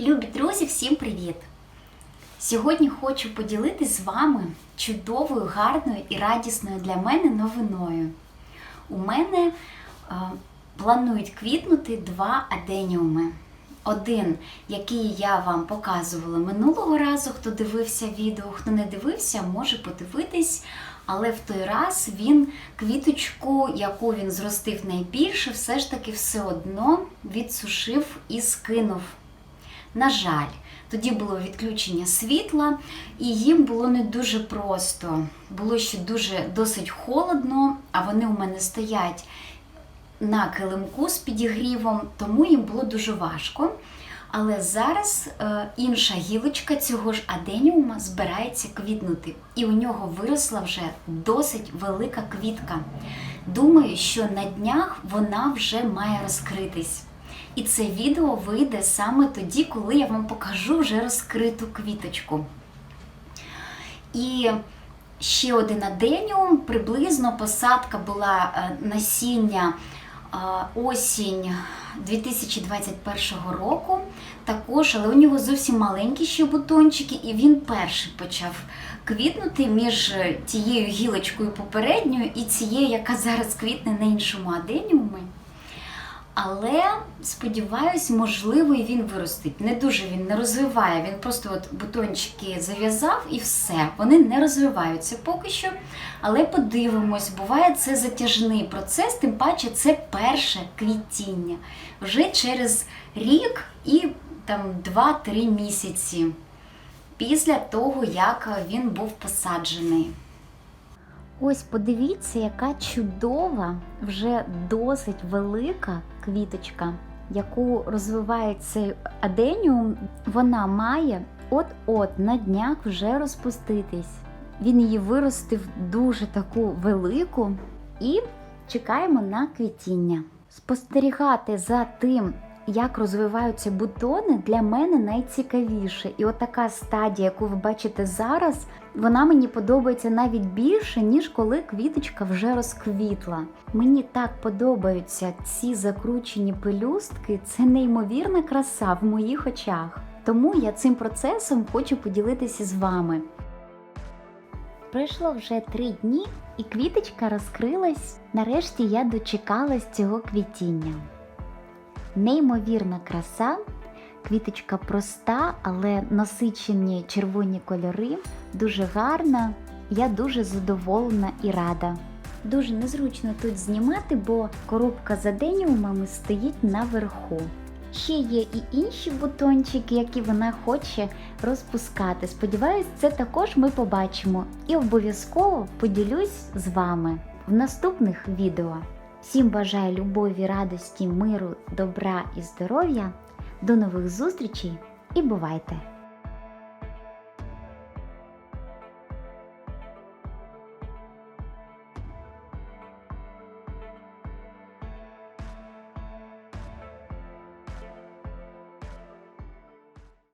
Любі друзі, всім привіт! Сьогодні хочу поділитись з вами чудовою, гарною і радісною для мене новиною. У мене е, планують квітнути два аденіуми. Один, який я вам показувала минулого разу, хто дивився відео, хто не дивився, може подивитись. Але в той раз він квіточку, яку він зростив найбільше, все ж таки все одно відсушив і скинув. На жаль, тоді було відключення світла, і їм було не дуже просто. Було ще дуже досить холодно, а вони у мене стоять на килимку з підігрівом, тому їм було дуже важко. Але зараз е, інша гілочка цього ж аденіума збирається квітнути, і у нього виросла вже досить велика квітка. Думаю, що на днях вона вже має розкритись. І це відео вийде саме тоді, коли я вам покажу вже розкриту квіточку. І ще один аденіум, приблизно посадка була е, насіння е, осінь 2021 року. Також, але у нього зовсім маленькі ще бутончики, і він перший почав квітнути між тією гілочкою попередньою і цією, яка зараз квітне на іншому аденіумі. Але сподіваюсь, можливо, і він виростить. Не дуже він не розвиває. Він просто от бутончики зав'язав і все. Вони не розвиваються поки що. Але подивимось, буває це затяжний процес, тим паче це перше квітіння. Вже через рік і там 2-3 місяці після того, як він був посаджений. Ось подивіться, яка чудова, вже досить велика квіточка, яку розвиває цей аденіум. Вона має от-от на днях вже розпуститись. Він її виростив дуже таку велику і чекаємо на квітіння. Спостерігати за тим, як розвиваються бутони, для мене найцікавіше. І от така стадія, яку ви бачите зараз, вона мені подобається навіть більше, ніж коли квіточка вже розквітла. Мені так подобаються ці закручені пелюстки, це неймовірна краса в моїх очах. Тому я цим процесом хочу поділитися з вами. Пройшло вже три дні, і квіточка розкрилась. Нарешті я дочекалась цього квітіння. Неймовірна краса, квіточка проста, але насичені червоні кольори, дуже гарна. Я дуже задоволена і рада. Дуже незручно тут знімати, бо коробка з аденіумами стоїть наверху. Ще є і інші бутончики, які вона хоче розпускати. Сподіваюсь, це також ми побачимо і обов'язково поділюсь з вами в наступних відео. Всім бажаю любові, радості, миру, добра і здоров'я. До нових зустрічей і бувайте!